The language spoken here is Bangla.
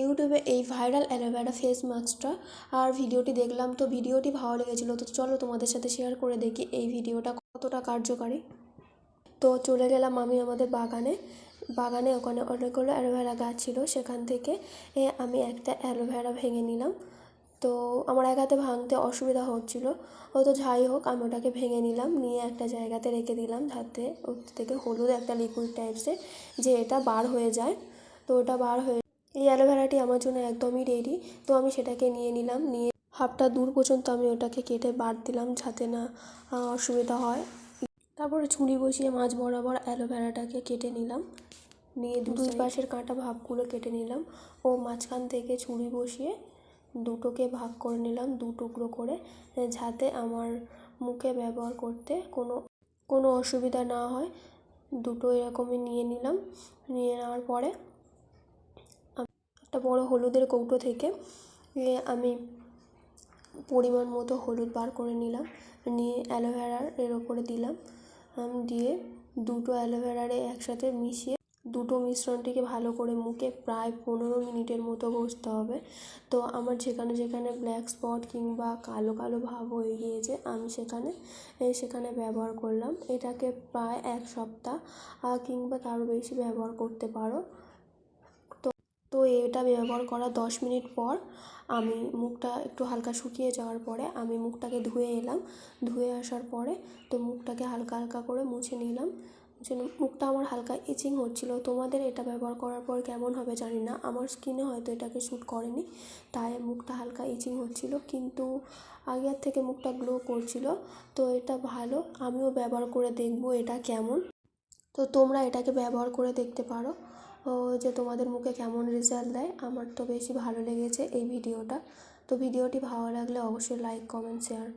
ইউটিউবে এই ভাইরাল অ্যালোভেরা ফেস মাস্কটা আর ভিডিওটি দেখলাম তো ভিডিওটি ভালো লেগেছিলো, তো চলো তোমাদের সাথে শেয়ার করে দেখি এই ভিডিওটা কতটা কার্যকারী। তো চলে গেলাম আমি আমাদের বাগানে। বাগানে ওখানে অনেকগুলো অ্যালোভেরা গাছ ছিল, সেখান থেকে আমি একটা অ্যালোভেরা ভেঙে নিলাম। তো আমার এক হাতে ভাঙতে অসুবিধা হচ্ছিল, ও তো যাই হোক, আমি ওটাকে ভেঙে নিলাম, নিয়ে একটা জায়গাতে রেখে দিলাম, যাতে ওর থেকে হলুদ একটা লিকুইড টাইপসের যে এটা বার হয়ে যায়। তো ওটা বার হয়ে এই অ্যালোভেরাটি আমার জন্য একদমই রেডি তো আমি সেটাকে নিয়ে নিলাম নিয়ে হাফটা দূর পর্যন্ত আমি ওটাকে কেটে বাদ দিলাম যাতে না অসুবিধা হয়। তারপরে ছুরি বসিয়ে মাছ বরাবর অ্যালোভেরাটাকে কেটে নিলাম নিয়ে দুই পাশের কাঁটা ভাগগুলো কেটে নিলাম ও মাঝখান থেকে ছুরি বসিয়ে দুটোকে ভাগ করে নিলাম দু টুকরো করে যাতে আমার মুখে ব্যবহার করতে কোনো কোনো অসুবিধা না হয়। দুটো এরকমই নিয়ে নিলাম নিয়ে নেওয়ার পরে বড় হলুদের কৌটো থেকে আমি পরিমাণ মতো হলুদ বার করে নিলাম, নিয়ে অ্যালোভেরার এর ওপরে দিলাম দিয়ে দুটো অ্যালোভেরারে একসাথে মিশিয়ে দুটো মিশ্রণটিকে ভালো করে মুখে প্রায় পনেরো মিনিটের মতো ঘষতে হবে। তো আমার যেখানে যেখানে ব্ল্যাক স্পট কিংবা কালো কালো ভাব হয়ে গিয়েছে, আমি সেখানে সেখানে ব্যবহার করলাম। এটাকে প্রায় এক সপ্তাহ কিংবা তারও বেশি ব্যবহার করতে পারো। তো এটা ব্যবহার করার দশ মিনিট পর আমি মুখটা একটু হালকা শুকিয়ে যাওয়ার পরে আমি মুখটাকে ধুয়ে এলাম। ধুয়ে আসার পরে তো মুখটাকে হালকা হালকা করে মুছে নিলাম। মুছে নি- মুখটা আমার হালকা ইচিং হচ্ছিল। তোমাদের এটা ব্যবহার করার পর কেমন হবে জানি না। আমার স্কিনে হয়তো এটাকে শ্যুট করেনি, তাই মুখটা হালকা ইচিং হচ্ছিল। কিন্তু আগের থেকে মুখটা গ্লো করছিল, তো এটা ভালো। আমিও ব্যবহার করে দেখব এটা কেমন। তো তোমরা এটাকে ব্যবহার করে দেখতে পারো। ও যে তোমাদের মুখে কেমন রেজাল্ট দেয়, আমার তো বেশি ভালো লেগেছে এই ভিডিওটা। তো ভিডিওটি ভালো লাগলে অবশ্যই লাইক কমেন্ট শেয়ার